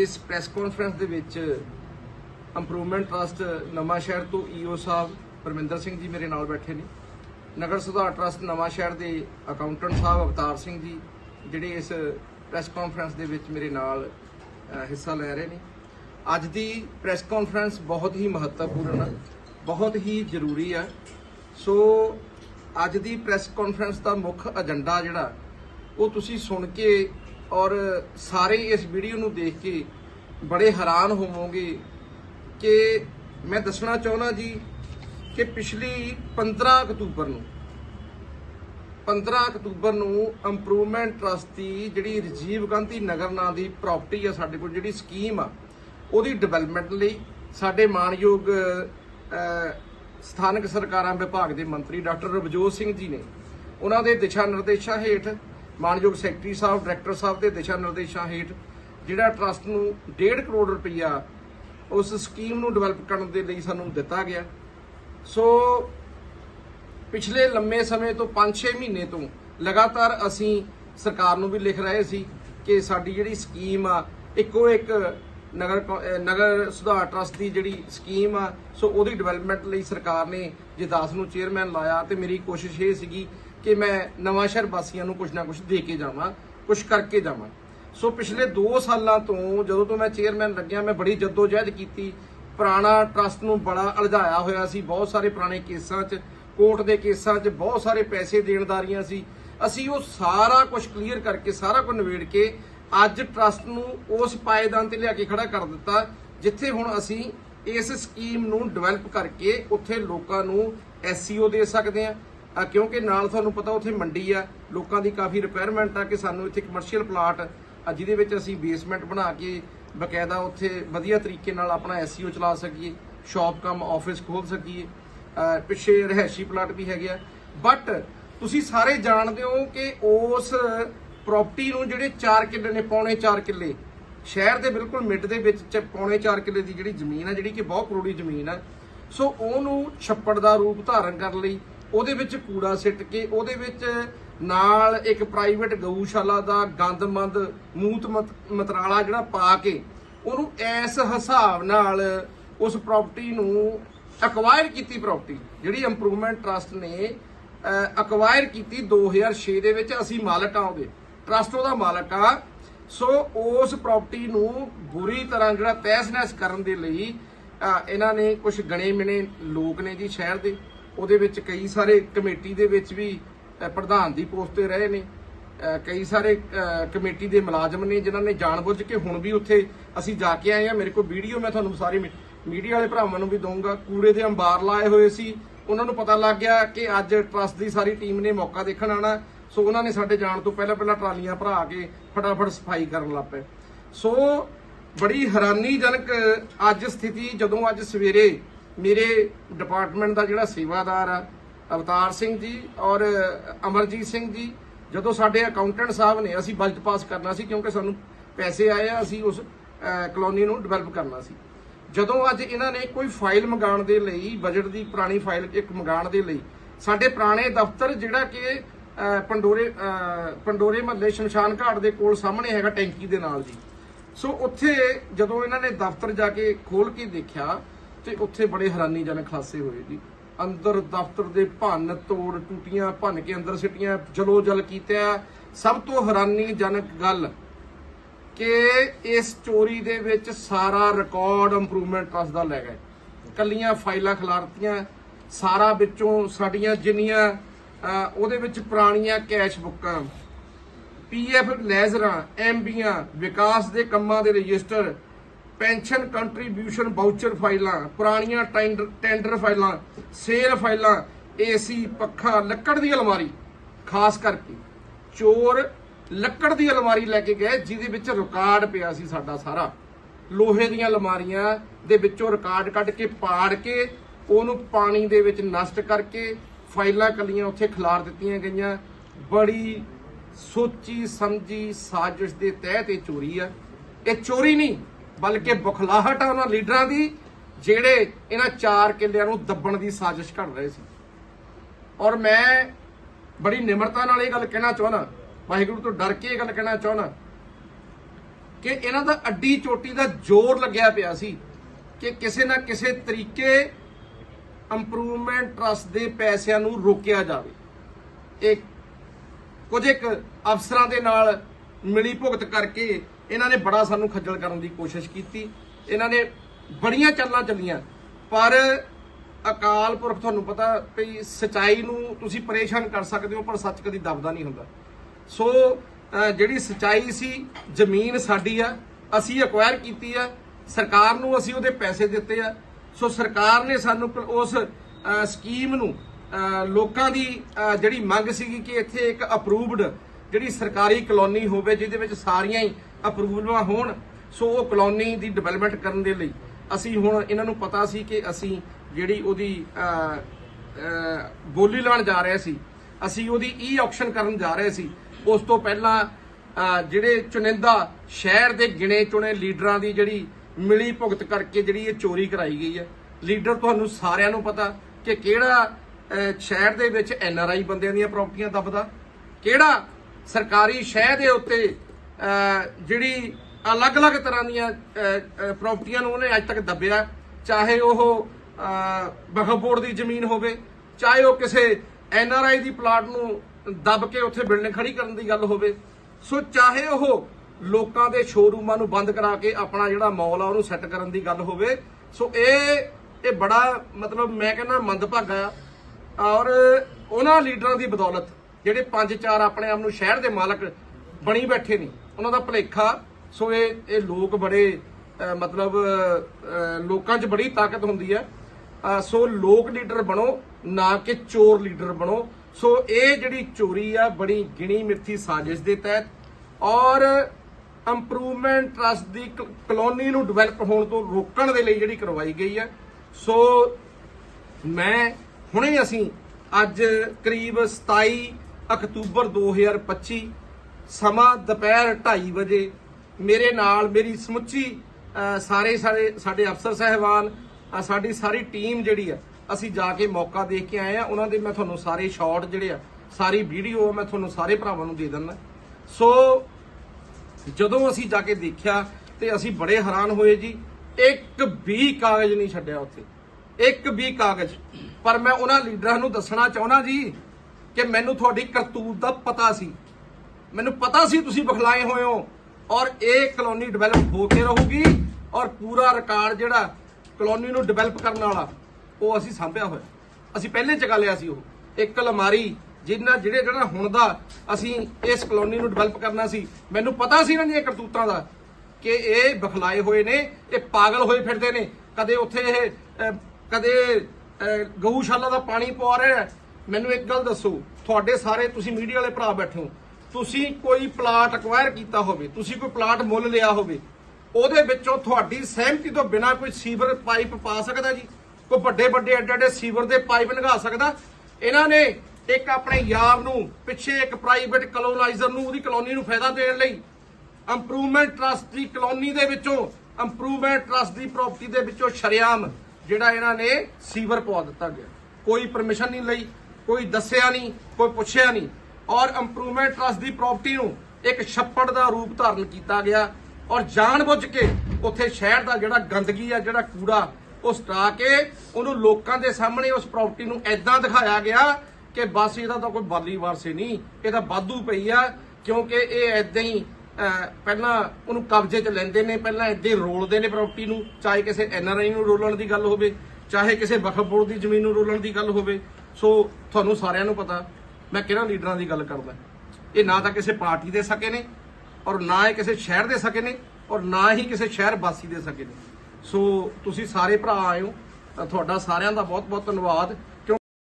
ਇਸ press conference ਦੇ ਵਿੱਚ ਇੰਪਰੂਵਮੈਂਟ ਟਰਸਟ ਨਵਾਂ ਸ਼ਹਿਰ ਤੋਂ ਈਓ ਸਾਹਿਬ ਪਰਮਿੰਦਰ ਸਿੰਘ ਜੀ ਮੇਰੇ ਨਾਲ ਬੈਠੇ ਨੇ। ਨਗਰ ਸੁਧਾਰ ਟਰਸਟ ਨਵਾਂ ਸ਼ਹਿਰ ਦੇ ਅਕਾਊਂਟੈਂਟ ਸਾਹਿਬ ਅਵਤਾਰ ਸਿੰਘ ਜੀ, ਜਿਹੜੇ ਇਸ ਪ੍ਰੈਸ ਕਾਨਫਰੰਸ ਦੇ ਵਿੱਚ ਮੇਰੇ ਨਾਲ ਹਿੱਸਾ ਲੈ ਰਹੇ ਨੇ। ਅੱਜ ਦੀ ਪ੍ਰੈਸ ਕਾਨਫਰੰਸ ਬਹੁਤ ਹੀ ਮਹੱਤਵਪੂਰਨ ਹੈ ਬਹੁਤ ਹੀ ਜ਼ਰੂਰੀ ਹੈ ਸੋ, ਅੱਜ ਦੀ ਪ੍ਰੈਸ ਕਾਨਫਰੰਸ ਦਾ ਮੁੱਖ ਏਜੰਡਾ ਜਿਹੜਾ, ਉਹ ਤੁਸੀਂ ਸੁਣ ਕੇ ਔਰ ਸਾਰੇ ਇਸ ਵੀਡੀਓ ਨੂੰ ਦੇਖ ਕੇ ਬੜੇ ਹੈਰਾਨ ਹੋਵੋਗੇ ਕਿ ਮੈਂ ਦੱਸਣਾ ਚਾਹੁੰਦਾ ਜੀ ਕਿ ਪਿਛਲੀ 15 ਅਕਤੂਬਰ ਨੂੰ 15 ਅਕਤੂਬਰ ਨੂੰ ਇੰਪਰੂਵਮੈਂਟ ਟਰਸਟ ਦੀ ਜਿਹੜੀ ਰਜੀਵ ਗਾਂਧੀ ਨਗਰ ਨਾਂ ਦੀ ਪ੍ਰਾਪਰਟੀ ਆ ਸਾਡੇ ਕੋਲ, ਜਿਹੜੀ ਸਕੀਮ ਆ, ਉਹਦੀ ਡਿਵੈਲਪਮੈਂਟ ਲਈ ਸਾਡੇ ਮਾਨਯੋਗ ਸਥਾਨਕ ਸਰਕਾਰਾਂ ਵਿਭਾਗ ਦੇ ਮੰਤਰੀ ਡਾਕਟਰ ਰਵਜੋਤ ਸਿੰਘ ਜੀ ਨੇ ਉਹਨਾਂ ਦੇ ਦਿਸ਼ਾ ਨਿਰਦੇਸ਼ਾਂ ਹੇਠ ਮਾਨਯੋਗ ਸੈਕਟਰੀ ਸਾਹਿਬ, ਡਾਇਰੈਕਟਰ ਸਾਹਿਬ ਦੇ ਦਿਸ਼ਾ ਨਿਰਦੇਸ਼ਾਂ ਹੇਠ ਜਿਹੜਾ ਟਰਸਟ ਨੂੰ 1.5 ਕਰੋੜ ਰੁਪਈਆ ਉਸ ਸਕੀਮ ਨੂੰ ਡਿਵੈਲਪ ਕਰਨ ਦੇ ਲਈ ਸਾਨੂੰ ਦਿੱਤਾ ਗਿਆ। ਸੋ ਪਿਛਲੇ ਲੰਮੇ ਸਮੇਂ ਤੋਂ 5-6 ਮਹੀਨੇ ਤੋਂ ਲਗਾਤਾਰ ਅਸੀਂ ਸਰਕਾਰ ਨੂੰ ਵੀ ਲਿਖ ਰਹੇ ਸੀ ਕਿ ਸਾਡੀ ਜਿਹੜੀ ਸਕੀਮ ਆ, ਇੱਕੋ ਇੱਕ ਨਗਰ ਨਗਰ ਸੁਧਾਰ ਟਰਸਟ ਦੀ ਜਿਹੜੀ ਸਕੀਮ ਆ, ਸੋ ਉਹਦੀ ਡਿਵੈਲਪਮੈਂਟ ਲਈ ਸਰਕਾਰ ਨੇ ਜੇ 10 ਨੂੰ ਚੇਅਰਮੈਨ ਲਾਇਆ ਤੇ ਮੇਰੀ ਕੋਸ਼ਿਸ਼ ਇਹ ਸੀਗੀ ਕਿ ਮੈਂ ਨਵਾਂ ਸ਼ਹਿਰ ਵਾਸੀਆਂ ਨੂੰ ਕੁਝ ਨਾ ਕੁਝ ਦੇ ਕੇ ਜਾਵਾਂ ਕੁਝ ਕਰਕੇ ਜਾਵਾਂ। ਸੋ ਪਿਛਲੇ 2 ਸਾਲਾਂ ਤੋਂ ਜਦੋਂ ਤੋਂ ਮੈਂ ਚੇਅਰਮੈਨ ਲੱਗਿਆ, ਮੈਂ ਬੜੀ ਜਦੋਜਹਿਦ ਕੀਤੀ। ਪੁਰਾਣਾ ਟਰਸਟ ਨੂੰ ਬੜਾ ਅਲਝਾਇਆ ਹੋਇਆ ਸੀ। ਬਹੁਤ ਸਾਰੇ ਪੁਰਾਣੇ ਕੇਸਾਂ 'ਚ, ਕੋਰਟ ਦੇ ਕੇਸਾਂ 'ਚ ਬਹੁਤ ਸਾਰੇ ਪੈਸੇ ਦੇਣਦਾਰੀਆਂ ਸੀ। ਅਸੀਂ ਉਹ ਸਾਰਾ ਕੁਝ ਕਲੀਅਰ ਕਰਕੇ, ਸਾਰਾ ਕੁਝ ਨਿਬੇੜ ਕੇ ਅੱਜ ਟਰਸਟ ਨੂੰ ਉਸ ਪਾਏਦਾਨ ਤੇ ਲਿਆ ਕੇ ਖੜਾ ਕਰ ਦਿੱਤਾ, ਜਿੱਥੇ ਹੁਣ ਅਸੀਂ ਇਸ ਸਕੀਮ ਨੂੰ ਡਿਵੈਲਪ ਕਰਕੇ ਉੱਥੇ ਲੋਕਾਂ ਨੂੰ ਐਸਸੀਓ ਦੇ ਸਕਦੇ ਹਾਂ। ਆ ਕਿਉਂਕਿ ਨਾਲ ਤੁਹਾਨੂੰ ਪਤਾ ਉੱਥੇ ਮੰਡੀ ਆ, ਲੋਕਾਂ ਦੀ ਕਾਫੀ ਰਿਕੁਆਇਰਮੈਂਟ ਆ ਕਿ ਸਾਨੂੰ ਇੱਥੇ ਕਮਰਸ਼ੀਅਲ ਪਲਾਟ ਆ ਜਿਹਦੇ ਵਿੱਚ ਅਸੀਂ ਬੇਸਮੈਂਟ ਬਣਾ ਕੇ ਬਕਾਇਦਾ ਉੱਥੇ ਵਧੀਆ ਤਰੀਕੇ ਨਾਲ ਆਪਣਾ ਐਸਈਓ ਚਲਾ ਸਕੀਏ ਸ਼ਾਪ ਕੰਮ ਆਫਿਸ ਖੋਲ ਸਕੀਏ ਪਿੱਛੇ ਰਹਿਸ਼ੀ ਪਲਾਟ ਵੀ ਹੈਗੇ ਆ। ਬਟ ਤੁਸੀਂ ਸਾਰੇ ਜਾਣਦੇ ਹੋ ਕਿ ਉਸ ਪ੍ਰਾਪਰਟੀ ਨੂੰ ਜਿਹੜੇ 4 ਕਿੱਲੇ ਨੇ, ਪੌਣੇ 4 ਕਿੱਲੇ, ਸ਼ਹਿਰ ਦੇ ਬਿਲਕੁਲ ਮਿੱਡ ਦੇ ਵਿੱਚ ਪੌਣੇ 4 ਕਿੱਲੇ ਦੀ ਜਿਹੜੀ ਜ਼ਮੀਨ ਆ, ਜਿਹੜੀ ਕਿ ਬਹੁਤ ਕਰੋੜੀ ਜ਼ਮੀਨ ਆ, ਸੋ ਉਹਨੂੰ ਛੱਪੜ ਦਾ ਰੂਪ ਧਾਰਨ ਕਰਨ ਲਈ ਉਹਦੇ ਵਿੱਚ ਕੂੜਾ ਸਿੱਟ ਕੇ ਉਹਦੇ ਵਿੱਚ ਨਾਲ ਇੱਕ ਪ੍ਰਾਈਵੇਟ ਗਊਸ਼ਾਲਾ ਦਾ ਗੰਦਮੰਦ, ਮੂਤ ਮਤ- ਮਤਰਾਲਾ ਜਿਹੜਾ ਪਾ ਕੇ ਉਹਨੂੰ ਇਸ ਹਿਸਾਬ ਨਾਲ ਉਸ ਪ੍ਰਾਪਰਟੀ ਨੂੰ ਅਕਵਾਇਰ ਕੀਤੀ ਪ੍ਰਾਪਰਟੀ ਜਿਹੜੀ ਇੰਪਰੂਵਮੈਂਟ ਟਰਸਟ ਨੇ ਅਕਵਾਇਰ ਕੀਤੀ 2006 ਦੇ ਵਿੱਚ ਅਸੀਂ ਮਾਲਕ ਆ ਉਹਦੇ। ਟਰਸਟ ਉਹਦਾ ਮਾਲਕ ਆ। ਸੋ ਉਸ ਪ੍ਰਾਪਰਟੀ ਨੂੰ ਬੁਰੀ ਤਰ੍ਹਾਂ ਜਿਹੜਾ ਤਹਿਸ-ਨਹਿਸ ਕਰਨ ਦੇ ਲਈ ਇਹਨਾਂ ਨੇ ਕੁਝ ਗਣੇ ਮਿਣੇ ਲੋਕ ਨੇ ਜੀ ਸ਼ਹਿਰ ਦੇ। ਉਹਦੇ ਵਿੱਚ ਕਈ ਸਾਰੇ ਕਮੇਟੀ ਦੇ ਵਿੱਚ ਵੀ ਪ੍ਰਧਾਨ ਦੀ ਪੋਸਟ ਤੇ ਰਹੇ ਨੇ। ਕਈ ਸਾਰੇ ਕਮੇਟੀ ਦੇ ਮੁਲਾਜ਼ਮ ਨੇ ਜਿਨ੍ਹਾਂ ਨੇ ਜਾਣਬੁੱਝ ਕੇ ਹੁਣ ਵੀ ਉੱਥੇ ਅਸੀਂ ਜਾ ਕੇ ਆਏ ਆ ਮੇਰੇ ਕੋਲ ਵੀਡੀਓ ਮੈਂ ਤੁਹਾਨੂੰ ਸਾਰੀ ਮੀਡੀਆ ਵਾਲੇ ਭਰਾਵਾਂ ਨੂੰ ਵੀ ਦਊਂਗਾ। ਕੂੜੇ ਦੇ ਅੰਬਾਰ ਲਾਏ ਹੋਏ ਸੀ। ਉਹਨਾਂ ਨੂੰ ਪਤਾ ਲੱਗ ਗਿਆ ਕਿ ਅੱਜ ਟਰਸਟ ਦੀ ਸਾਰੀ ਟੀਮ ਨੇ ਮੌਕਾ ਦੇਖਣ ਆਣਾ ਸੋ ਉਹਨਾਂ ਨੇ ਸਾਡੇ ਜਾਣ ਤੋਂ ਪਹਿਲਾਂ ਪਹਿਲਾਂ ਟਰਾਲੀਆਂ ਭਰਾ ਕੇ ਫਟਾਫਟ ਸਫ਼ਾਈ ਕਰਨ ਲੱਗ ਪਏ। ਸੋ ਬੜੀ ਹੈਰਾਨੀਜਨਕ ਅੱਜ ਸਥਿਤੀ, ਜਦੋਂ ਅੱਜ ਸਵੇਰੇ ਮੇਰੇ ਡਿਪਾਰਟਮੈਂਟ ਦਾ ਜਿਹੜਾ ਸੇਵਾਦਾਰ ਆ, ਅਵਤਾਰ ਸਿੰਘ ਜੀ ਔਰ ਅਮਰਜੀਤ ਸਿੰਘ ਜੀ, ਜਦੋਂ ਸਾਡੇ ਅਕਾਊਂਟੈਂਟ ਸਾਹਿਬ ਨੇ ਅਸੀਂ ਬਜਟ ਪਾਸ ਕਰਨਾ ਸੀ ਕਿਉਂਕਿ ਸਾਨੂੰ ਪੈਸੇ ਆਏ ਆ, ਅਸੀਂ ਉਸ ਕਲੋਨੀ ਨੂੰ ਡਿਵੈਲਪ ਕਰਨਾ ਸੀ। ਜਦੋਂ ਅੱਜ ਇਹਨਾਂ ਨੇ ਕੋਈ ਫਾਈਲ ਮੰਗਾਉਣ ਦੇ ਲਈ ਬਜਟ ਦੀ ਪੁਰਾਣੀ ਫਾਈਲ ਇੱਕ ਮੰਗਾਉਣ ਦੇ ਲਈ, ਸਾਡੇ ਪੁਰਾਣੇ ਦਫ਼ਤਰ ਜਿਹੜਾ ਕਿ ਪੰਡੋਰੇ ਪੰਡੋਰੇ ਮਹੱਲੇ ਸ਼ਮਸ਼ਾਨ ਘਾਟ ਦੇ ਕੋਲ ਸਾਹਮਣੇ ਹੈਗਾ ਟੈਂਕੀ ਦੇ ਨਾਲ ਜੀ। ਸੋ ਉੱਥੇ ਜਦੋਂ ਇਹਨਾਂ ਨੇ ਦਫ਼ਤਰ ਜਾ ਕੇ ਖੋਲ ਕੇ ਦੇਖਿਆ ਤੇ ਉੱਥੇ ਬੜੇ ਹੈਰਾਨੀਜਨਕ ਹਾਸੇ ਹੋਏ ਜੀ। ਅੰਦਰ ਦਫ਼ਤਰ ਦੇ ਭੰਨ ਤੋੜ ਟੁੱਟੀਆਂ, ਭੰਨ ਕੇ ਅੰਦਰ ਸਿੱਟੀਆਂ ਜਲੋ ਜਲ ਕੀਤਾ ਸਭ ਤੋਂ ਹੈਰਾਨੀਜਨਕ ਗੱਲ ਕਿ ਇਸ ਚੋਰੀ ਦੇ ਵਿੱਚ ਸਾਰਾ ਰਿਕਾਰਡ ਇੰਪਰੂਵਮੈਂਟ ਟਰਸਟ ਦਾ ਲੈ ਗਏ। ਕੱਲੀਆਂ ਫਾਈਲਾਂ ਖਿਲਾਰਤੀਆਂ, ਸਾਰਾ ਵਿੱਚੋਂ ਸਾਡੀਆਂ ਜਿੰਨੀਆਂ ਉਹਦੇ ਵਿੱਚ ਪੁਰਾਣੀਆਂ ਕੈਸ਼ ਬੁੱਕਾਂ, ਪੀਐਫ ਲੈਜ਼ਰਾਂ ਐਮਬੀਆਂ ਵਿਕਾਸ ਦੇ ਕੰਮਾਂ ਦੇ ਰਜਿਸਟਰ ਪੈਨਸ਼ਨ ਕੰਟਰੀਬਿਊਸ਼ਨ ਵਾਊਚਰ ਫਾਈਲਾਂ, ਪੁਰਾਣੀਆਂ ਟੈਂਡਰ ਟੈਂਡਰ ਫਾਈਲਾਂ, ਸੇਲ ਫਾਈਲਾਂ ਏਸੀ ਪੱਖਾ, ਲੱਕੜ ਦੀ ਅਲਮਾਰੀ, ਖਾਸ ਕਰਕੇ ਚੋਰ ਲੱਕੜ ਦੀ ਅਲਮਾਰੀ ਲੈ ਕੇ ਗਏ, ਜਿਹਦੇ ਵਿੱਚ ਰਿਕਾਰਡ ਪਿਆ ਸੀ ਸਾਡਾ ਸਾਰਾ। ਲੋਹੇ ਦੀਆਂ ਅਲਮਾਰੀਆਂ ਦੇ ਵਿੱਚੋਂ ਰਿਕਾਰਡ ਕੱਢ ਕੇ ਪਾੜ ਕੇ ਉਹਨੂੰ ਪਾਣੀ ਦੇ ਵਿੱਚ ਨਸ਼ਟ ਕਰਕੇ ਫਾਈਲਾਂ ਕੱਲੀਆਂ ਉੱਥੇ ਖਿਲਾਰ ਦਿੱਤੀਆਂ ਗਈਆਂ। ਬੜੀ ਸੋਚੀ ਸਮਝੀ ਸਾਜ਼ਿਸ਼ ਦੇ ਤਹਿਤ ਇਹ ਚੋਰੀ ਆ। ਇਹ ਚੋਰੀ ਨਹੀਂ ਬਲਕਿ ਬੁਖਲਾਹਟ ਆ ਉਹਨਾਂ ਲੀਡਰਾਂ ਦੀ, ਜਿਹੜੇ ਇਹਨਾਂ ਚਾਰ ਕਿੱਲਿਆਂ ਨੂੰ ਦੱਬਣ ਦੀ ਸਾਜ਼ਿਸ਼ ਘੜ ਰਹੇ ਸੀ। ਔਰ ਮੈਂ ਬੜੀ ਨਿਮਰਤਾ ਨਾਲ ਇਹ ਗੱਲ ਕਹਿਣਾ ਚਾਹੁੰਦਾ, ਵਾਹਿਗੁਰੂ ਤੋਂ ਡਰ ਕੇ ਇਹ ਗੱਲ ਕਹਿਣਾ ਚਾਹੁੰਦਾ ਕਿ ਇਹਨਾਂ ਦਾ ਅੱਡੀ ਚੋਟੀ ਦਾ ਜ਼ੋਰ ਲੱਗਿਆ ਪਿਆ ਸੀ ਕਿ ਕਿਸੇ ਨਾ ਕਿਸੇ ਤਰੀਕੇ ਇੰਪਰੂਵਮੈਂਟ ਟਰਸਟ ਦੇ ਪੈਸਿਆਂ ਨੂੰ ਰੋਕਿਆ ਜਾਵੇ। ਇਹ ਕੁਝ ਇੱਕ ਅਫਸਰਾਂ ਦੇ ਨਾਲ ਮਿਲੀ ਭੁਗਤ ਕਰਕੇ ਇਹਨਾਂ ਨੇ ਬੜਾ ਸਾਨੂੰ ਖੱਜਲ ਕਰਨ ਦੀ ਕੋਸ਼ਿਸ਼ ਕੀਤੀ। ਇਹਨਾਂ ਨੇ ਬੜੀਆਂ ਚੱਲਾਂ ਚੱਲੀਆਂ। ਪਰ ਅਕਾਲ ਪੁਰਖ ਤੁਹਾਨੂੰ ਪਤਾ ਵੀ ਸਚਾਈ ਨੂੰ ਤੁਸੀਂ ਪਰੇਸ਼ਾਨ ਕਰ ਸਕਦੇ ਹੋ, ਪਰ ਸੱਚ ਕਦੀ ਦਬਦਾ ਨਹੀਂ ਹੁੰਦਾ। ਸੋ ਜਿਹੜੀ ਸਚਾਈ ਸੀ, ਜ਼ਮੀਨ ਸਾਡੀ ਆ, ਅਸੀਂ ਅਕਵਾਇਰ ਕੀਤੀ ਆ। ਸਰਕਾਰ ਨੂੰ ਅਸੀਂ ਉਹਦੇ ਪੈਸੇ ਦਿੱਤੇ ਆ। ਸੋ ਸਰਕਾਰ ਨੇ ਸਾਨੂੰ ਉਸ ਸਕੀਮ ਨੂੰ ਲੋਕਾਂ ਦੀ ਜਿਹੜੀ ਮੰਗ ਸੀਗੀ ਕਿ ਇੱਥੇ ਇੱਕ ਅਪਰੂਵਡ ਜਿਹੜੀ ਸਰਕਾਰੀ ਕਲੋਨੀ ਹੋਵੇ, ਜਿਹਦੇ ਵਿੱਚ ਸਾਰੀਆਂ ਹੀ ਅਪਰੂਵਲਾਂ ਹੋਣ, ਸੋ ਉਹ ਕਲੋਨੀ ਦੀ ਡਿਵੈਲਪਮੈਂਟ ਕਰਨ ਦੇ ਲਈ। ਅਸੀਂ ਹੁਣ ਇਹਨਾਂ ਨੂੰ ਪਤਾ ਸੀ ਕਿ ਅਸੀਂ ਜਿਹੜੀ ਉਹਦੀ ਬੋਲੀ ਲਾਉਣ ਜਾ ਰਹੇ ਸੀ, ਅਸੀਂ ਉਹਦੀ e ਈ ਆਕਸ਼ਨ ਕਰਨ ਜਾ ਰਹੇ ਸੀ। ਉਸ ਤੋਂ ਪਹਿਲਾਂ ਜਿਹੜੇ ਚੁਣਿੰਦਾ ਸ਼ਹਿਰ ਦੇ ਗਿਣੇ ਚੁਣੇ ਲੀਡਰਾਂ ਦੀ ਜਿਹੜੀ ਮਿਲੀ ਭੁਗਤ ਕਰਕੇ ਜਿਹੜੀ ਇਹ ਚੋਰੀ ਕਰਾਈ ਗਈ ਹੈ। ਲੀਡਰ ਤੁਹਾਨੂੰ ਸਾਰਿਆਂ ਨੂੰ ਪਤਾ ਕਿ ਕਿਹੜਾ ਸ਼ਹਿਰ ਦੇ ਵਿੱਚ ਐਨ ਆਰ ਆਈ ਬੰਦਿਆਂ ਦੀਆਂ ਪ੍ਰਾਪਰਟੀਆਂ ਦੱਬਦਾ, ਕਿਹੜਾ ਸਰਕਾਰੀ ਸ਼ਹਿਰ ਦੇ ਉੱਤੇ ਜਿਹੜੀ ਅਲੱਗ-ਅਲੱਗ ਤਰ੍ਹਾਂ ਦੀਆਂ ਪ੍ਰਾਪਰਟੀਆਂ ਨੂੰ ਉਹਨੇ ਅੱਜ ਤੱਕ ਦੱਬਿਆ। ਚਾਹੇ ਉਹ ਬਖਬੋਰਡ ਦੀ ਜ਼ਮੀਨ ਹੋਵੇ, ਚਾਹੇ ਉਹ ਕਿਸੇ N R I the plot ਨੂੰ ਦੱਬ ਕੇ ਉੱਥੇ ਬਿਲਡਿੰਗ ਖੜੀ ਕਰਨ ਦੀ ਗੱਲ ਹੋਵੇ। ਸੋ ਚਾਹੇ ਉਹ ਲੋਕਾਂ ਦੇ ਸ਼ੋਰੂਮਾਂ ਨੂੰ ਬੰਦ ਕਰਾ ਕੇ ਆਪਣਾ ਜਿਹੜਾ ਮਾਲ ਆ ਉਹਨੂੰ ਸੈੱਟ ਕਰਨ ਦੀ ਗੱਲ ਹੋਵੇ। ਸੋ ਇਹ ਇਹ ਬੜਾ ਮਤਲਬ ਮੈਂ ਕਹਿੰਦਾ ਮੰਦਭਾਗਾ ਆ। ਔਰ ਉਹਨਾਂ ਲੀਡਰਾਂ ਦੀ ਬਦੌਲਤ ਜਿਹੜੇ ਪੰਜ ਚਾਰ ਆਪਣੇ ਆਪ ਨੂੰ ਸ਼ਹਿਰ ਦੇ ਮਾਲਕ ਬਣੀ ਬੈਠੇ ਨੇ। ਉਹਨਾਂ ਦਾ ਭਲੇਖਾ। ਸੋ ਇਹ ਇਹ ਲੋਕ ਬੜੇ ਮਤਲਬ ਲੋਕਾਂ 'ਚ ਬੜੀ ਤਾਕਤ ਹੁੰਦੀ ਹੈ। ਸੋ ਲੋਕ ਲੀਡਰ ਬਣੋ, ਨਾ ਕਿ ਚੋਰ ਲੀਡਰ ਬਣੋ। ਸੋ ਇਹ ਜਿਹੜੀ ਚੋਰੀ ਆ, ਬੜੀ ਗਿਣੀ ਮਿੱਥੀ ਸਾਜ਼ਿਸ਼ ਦੇ ਤਹਿਤ ਔਰ ਇੰਪਰੂਵਮੈਂਟ ਟਰਸਟ ਦੀ ਕ- ਕਲੋਨੀ ਨੂੰ ਡਿਵੈਲਪ ਹੋਣ ਤੋਂ ਰੋਕਣ ਦੇ ਲਈ ਜਿਹੜੀ ਕਰਵਾਈ ਗਈ ਹੈ। ਸੋ ਮੈਂ, ਹੁਣੇ ਅਸੀਂ ਅੱਜ ਕਰੀਬ 27 ਅਕਤੂਬਰ 2025 ਸਮਾਂ ਦੁਪਹਿਰ 2:30 ਵਜੇ। ਮੇਰੇ ਨਾਲ ਮੇਰੀ ਸਮੁੱਚੀ ਸਾਰੇ ਸਾਰੇ ਸਾਡੇ ਅਫਸਰ ਸਹਿਬਾਨ ਸਾਡੀ ਸਾਰੀ ਟੀਮ ਜਿਹੜੀ ਆ, ਅਸੀਂ ਜਾ ਕੇ ਮੌਕਾ ਦੇਖ ਕੇ ਆਏ ਆ। ਉਹਨਾਂ ਦੇ ਮੈਂ ਤੁਹਾਨੂੰ ਸਾਰੇ ਸ਼ਾਟ ਜਿਹੜੇ ਆ, ਸਾਰੀ ਵੀਡੀਓ ਮੈਂ ਤੁਹਾਨੂੰ ਸਾਰੇ ਭਰਾਵਾਂ ਨੂੰ ਦੇ ਦਿੰਦਾ। ਸੋ ਜਦੋਂ ਅਸੀਂ ਜਾ ਕੇ ਦੇਖਿਆ ਤੇ ਅਸੀਂ ਬੜੇ ਹੈਰਾਨ ਹੋਏ ਜੀ। ਇੱਕ ਵੀ ਕਾਗਜ਼ ਨਹੀਂ ਛੱਡਿਆ ਉੱਥੇ। ਇੱਕ ਵੀ ਕਾਗਜ਼। ਪਰ ਮੈਂ ਉਹਨਾਂ ਲੀਡਰਾਂ ਨੂੰ ਦੱਸਣਾ ਚਾਹੁੰਦਾ ਜੀ ਕਿ ਮੈਨੂੰ ਤੁਹਾਡੀ ਕਰਤੂਤ ਦਾ ਪਤਾ ਸੀ ਮੈਨੂੰ ਪਤਾ ਸੀ ਤੁਸੀਂ ਬਖਲਾਏ ਹੋਏ ਹੋ। ਔਰ ਇਹ ਕਲੋਨੀ ਡਿਵੈਲਪ ਹੋ ਕੇ ਰਹੂਗੀ ਔਰ ਪੂਰਾ ਰਿਕਾਰਡ ਜਿਹੜਾ ਕਲੋਨੀ ਨੂੰ ਡਿਵੈਲਪ ਕਰਨ ਵਾਲਾ, ਉਹ ਅਸੀਂ ਸਾਂਭਿਆ ਹੋਇਆ। ਅਸੀਂ ਪਹਿਲੇ ਚਗਾ ਲਿਆ ਸੀ ਉਹ। ਇੱਕ ਅਲਮਾਰੀ ਜਿੰਨਾ ਜਿਹੜੇ ਜਿਹੜਾ ਹੁਣ ਦਾ ਅਸੀਂ ਇਸ ਕਲੋਨੀ ਨੂੰ ਡਿਵੈਲਪ ਕਰਨਾ ਸੀ। ਮੈਨੂੰ ਪਤਾ ਸੀ ਇਹਨਾਂ ਦੀਆਂ ਕਰਤੂਤਾਂ ਦਾ ਕਿ ਇਹ ਬਖਲਾਏ ਹੋਏ ਨੇ, ਇਹ ਪਾਗਲ ਹੋਏ ਫਿਰਦੇ ਨੇ। ਕਦੇ ਉੱਥੇ ਇਹ ਕਦੇ ਗਊਸ਼ਾਲਾ ਦਾ ਪਾਣੀ ਪਵਾ ਰਿਹਾ ਮੈਨੂੰ ਇੱਕ ਗੱਲ ਦੱਸੋ, ਤੁਹਾਡੇ ਸਾਰੇ ਤੁਸੀਂ ਮੀਡੀਆ ਵਾਲੇ ਭਰਾ ਬੈਠੇ ਹੋ। ਤੁਸੀਂ ਕੋਈ ਪਲਾਟ ਅਕਵਾਇਰ ਕੀਤਾ ਹੋਵੇ, ਤੁਸੀਂ ਕੋਈ ਪਲਾਟ ਮੁੱਲ ਲਿਆ ਹੋਵੇ, ਉਹਦੇ ਵਿੱਚੋਂ ਤੁਹਾਡੀ ਸਹਿਮਤੀ ਤੋਂ ਬਿਨਾ ਕੋਈ ਸੀਵਰ ਪਾਈਪ ਪਾ ਸਕਦਾ ਜੀ? ਕੋਈ ਵੱਡੇ ਵੱਡੇ ਐਡੇ ਐਡੇ ਸੀਵਰ ਦੇ ਪਾਈਪ ਲੰਘਾ ਸਕਦਾ? ਇਹਨਾਂ ਨੇ ਇੱਕ ਆਪਣੇ ਯਾਰ ਨੂੰ, ਪਿੱਛੇ ਇੱਕ ਪ੍ਰਾਈਵੇਟ ਕਲੋਨਾਈਜ਼ਰ ਨੂੰ, ਉਹਦੀ ਕਲੋਨੀ ਨੂੰ ਫਾਇਦਾ ਦੇਣ ਲਈ ਇੰਪਰੂਵਮੈਂਟ ਟਰਸਟ ਦੀ ਕਲੋਨੀ ਦੇ ਵਿੱਚੋਂ ਇੰਪਰੂਵਮੈਂਟ ਟਰਸਟ ਦੀ ਪ੍ਰਾਪਰਟੀ ਦੇ ਵਿੱਚੋਂ ਸ਼ਰੇਆਮ ਜਿਹੜਾ ਇਹਨਾਂ ਨੇ ਸੀਵਰ ਪਵਾ ਦਿੱਤਾ ਗਿਆ। ਕੋਈ ਪਰਮਿਸ਼ਨ ਨਹੀਂ ਲਈ, ਕੋਈ ਦੱਸਿਆ ਨਹੀਂ, ਕੋਈ ਪੁੱਛਿਆ ਨਹੀਂ। ਔਰ ਇੰਪਰੂਵਮੈਂਟ ਟਰਸਟ ਦੀ ਪ੍ਰਾਪਰਟੀ ਨੂੰ ਇੱਕ ਛੱਪੜ ਦਾ ਰੂਪ ਧਾਰਨ ਕੀਤਾ ਗਿਆ ਔਰ ਜਾਣਬੁੱਝ ਕੇ ਉੱਥੇ ਸ਼ਹਿਰ ਦਾ ਜਿਹੜਾ ਗੰਦਗੀ ਆ, ਜਿਹੜਾ ਕੂੜਾ, ਉਹ ਸਟਾ ਕੇ ਉਹਨੂੰ ਲੋਕਾਂ ਦੇ ਸਾਹਮਣੇ ਉਸ ਪ੍ਰਾਪਰਟੀ ਨੂੰ ਐਦਾਂ ਦਿਖਾਇਆ ਗਿਆ ਕਿ ਬਸ ਇਹਦਾ ਤਾਂ ਕੋਈ ਬਾਲੀ ਵਾਰਸੇ ਨਹੀਂ, ਇਹ ਤਾਂ ਵਾਧੂ ਪਈ ਆ, ਕਿਉਂਕਿ ਇਹ ਐਦਾਂ ਹੀ ਪਹਿਲਾਂ ਉਹਨੂੰ ਕਬਜ਼ੇ 'ਚ ਲੈਂਦੇ ਨੇ, ਪਹਿਲਾਂ ਐਦਾਂ ਹੀ ਰੋਲਦੇ ਨੇ ਪ੍ਰਾਪਰਟੀ ਨੂੰ, ਚਾਹੇ ਕਿਸੇ ਐਨਆਰਆਈ ਨੂੰ ਰੋਲਣ ਦੀ ਗੱਲ ਹੋਵੇ, ਚਾਹੇ ਕਿਸੇ ਵਕਫ ਬੋਰਡ ਦੀ ਜ਼ਮੀਨ ਨੂੰ ਰੋਲਣ ਦੀ ਗੱਲ ਹੋਵੇ। ਸੋ ਤੁਹਾਨੂੰ ਸਾਰਿਆਂ ਨੂੰ ਪਤਾ ਮੈਂ ਕਿਹਨਾਂ ਲੀਡਰਾਂ ਦੀ ਗੱਲ ਕਰਦਾ? ਇਹ ਨਾ ਤਾਂ ਕਿਸੇ ਪਾਰਟੀ ਦੇ ਸਕੇ ਨੇ, ਔਰ ਨਾ ਇਹ ਕਿਸੇ ਸ਼ਹਿਰ ਦੇ ਸਕੇ ਨੇ, ਔਰ ਨਾ ਹੀ ਕਿਸੇ ਸ਼ਹਿਰ ਵਾਸੀ ਦੇ ਸਕੇ ਨੇ। ਸੋ ਤੁਸੀਂ ਸਾਰੇ ਭਰਾ ਆਏ ਹੋ ਤਾਂ ਤੁਹਾਡਾ ਸਾਰਿਆਂ ਦਾ ਬਹੁਤ ਬਹੁਤ ਧੰਨਵਾਦ।